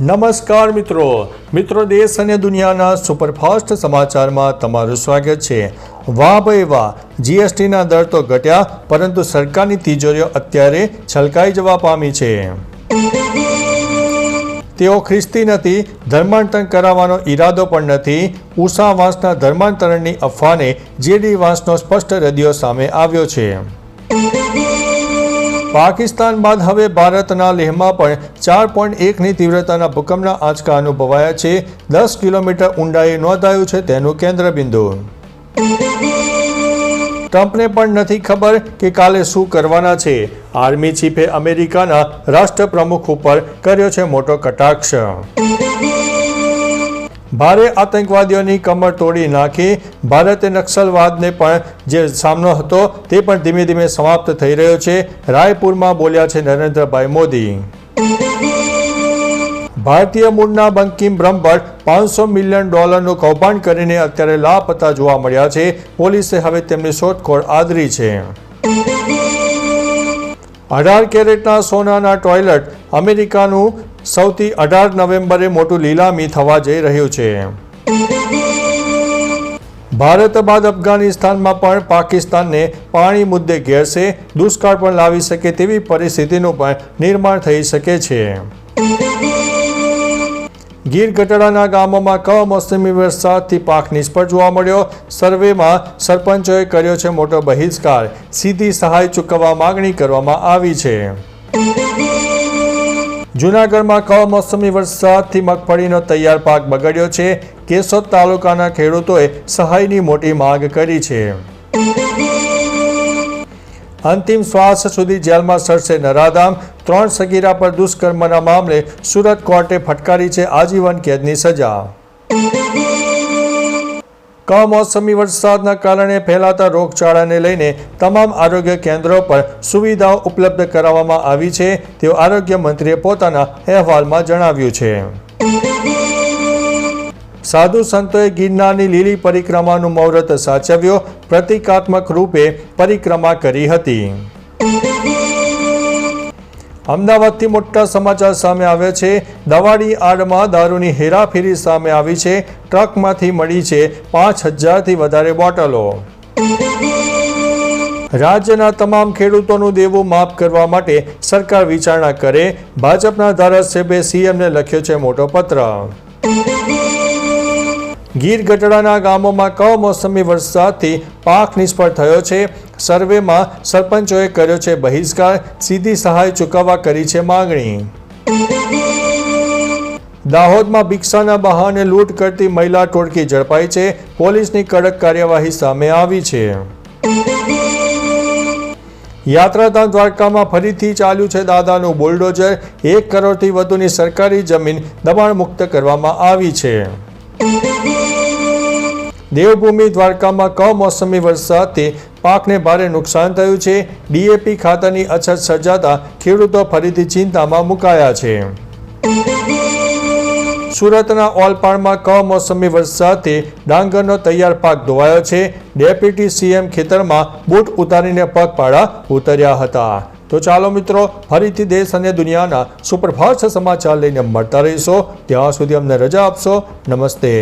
નમસ્કાર મિત્રો. મિત્રો દેશ અને દુનિયાના સુપરફાસ્ટ સમાચારમાં તમારું સ્વાગત છે. વાહ ભાઈ વાહ, જીએસટીના દર તો ઘટ્યા, પરંતુ સરકારની તિજોરીઓ અત્યારે છલકાઈ જવા પામી છે. તેઓ ખ્રિસ્તી નથી, ધર્માંતરણ કરાવવાનો ઈરાદો પણ નથી. ઉષા વાંસના ધર્માંતરણની અફવાને જેડી વાંસનો સ્પષ્ટ રદિયો સામે આવ્યો છે. પાકિસ્તાન બાદ હવે ભારતના લેહમાં પણ ચાર પોઈન્ટ એકની તીવ્રતાના ભૂકંપના આંચકા અનુભવાયા છે. દસ કિલોમીટર ઊંડાએ નોંધાયું છે તેનું કેન્દ્રબિંદુ. ટ્રમ્પને પણ નથી ખબર કે કાલે શું કરવાના છે. આર્મી ચીફે અમેરિકાના રાષ્ટ્રપ્રમુખ ઉપર કર્યો છે મોટો કટાક્ષ. ભારે આતંકવાદીઓની કમર તોડી નાખી. ભારતે નક્સલવાદને પણ જે સામનો હતો તે પણ ધીમે ધીમે સમાપ્ત થઈ રહ્યો છે. રાયપુરમાં બોલ્યા છે નરેન્દ્રભાઈ મોદી. ભારતીય મૂળના બંકિમ બ્રહ્મભટ્ટ પાંચસો મિલિયન ડોલરનું કૌભાંડ કરીને અત્યારે લાપતા જોવા મળ્યા છે. પોલીસે હવે તેમની શોધખોળ આદરી છે. અઢાર કેરેટના સોનાના ટોયલેટ અમેરિકાનું સૌથી અઢાર નવેમ્બરે મોટું લીલામી થવા જઈ રહ્યું છે. ભારત બાદ અફઘાનિસ્તાનમાં પણ પાકિસ્તાનને પાણી મુદ્દે ઘેરશે દુષ્કાળ પણ લાવી શકે તેવી પરિસ્થિતિનું પણ નિર્માણ થઈ શકે છે. ગીર ગઢડાના ગામોમાં કમોસમી વરસાદથી પાક નિષ્ફળ જોવા મળ્યો. સર્વેમાં સરપંચોએ કર્યો છે મોટો બહિષ્કાર. સીધી સહાય ચૂકવવા માગણી કરવામાં આવી છે. જૂનાગઢમાં કમોસમી વરસાદથી મગફળીનો તૈયાર પાક બગડ્યો છે. કેશોદ તાલુકાના ખેડૂતોએ સહાયની મોટી માંગ કરી છે. અંતિમ શ્વાસ સુધી જેલમાં સરશે નરાધામ. ત્રણ સગીરા પર દુષ્કર્મના મામલે સુરત કોર્ટે ફટકારી છે આજીવન કેદની સજા. કમોસમી વરસાદના કારણે ફેલાતા રોગચાળાને લઈને તમામ આરોગ્ય કેન્દ્રો પર સુવિધાઓ ઉપલબ્ધ કરાવવામાં આવી છે. તેવું આરોગ્ય મંત્રીએ પોતાના અહેવાલમાં જણાવ્યું છે. સાધુ સંતોએ ગિરનારની લીલી પરિક્રમાનું મુહૂર્ત સાચવ્યો. પ્રતિકાત્મક રૂપે પરિક્રમા કરી હતી. અમદાવાદથી મોટા સમાચાર સામે આવ્યા છે. દવાડી આડમાં દારૂની હેરાફેરી સામે આવી છે. ટ્રકમાંથી મળી છે પાંચ હજારથી વધારે બોટલો. રાજ્યના તમામ ખેડૂતોનું દેવું માફ કરવા માટે સરકાર વિચારણા કરે. ભાજપના ધારાસભ્યે સીએમને લખ્યો છે મોટો પત્ર. ગીર ગઢડાના ગામોમાં કમોસમી વરસાદથી પાક નિષ્ફળ થયો છે. સર્વેમાં સરપંચોએ કર્યો છે બહિષ્કાર, સીધી સહાય ચૂકવવા કરી છે માંગણી. દાહોદમાં ભિક્ષાના બહાને લૂંટ કરતી મહિલા ટોળકી ઝડપાઈ છે, પોલીસની કડક કાર્યવાહી સામે આવી છે. યાત્રાધામ દ્વારકામાં ફરીથી ચાલ્યું છે દાદાનું બુલડોઝર, એક કરોડથી વધુની સરકારી જમીન દબાણ મુક્ત કરવામાં આવી છે. દેવભૂમિ દ્વારકામાં કમોસમી વરસાદથી પાકને ભારે નુકસાન થયું છે. ડીએપી ખાતરની અછત સર્જાતા ખેડૂતો ફરીથી ચિંતામાં મુકાયા છે. સુરતના ઓલપાડમાં કમોસમી વરસાદથી ડાંગરનો તૈયાર પાક ધોવાયો છે. ડેપ્યુટી સીએમ ખેતરમાં બૂટ ઉતારીને પગપાળા ઉતર્યા હતા. તો ચાલો મિત્રો, ફરીથી દેશ અને દુનિયાના સુપરફાસ્ટ સમાચાર લઈને મળતા રહીશો. ત્યાં સુધી અમને રજા આપશો. નમસ્તે.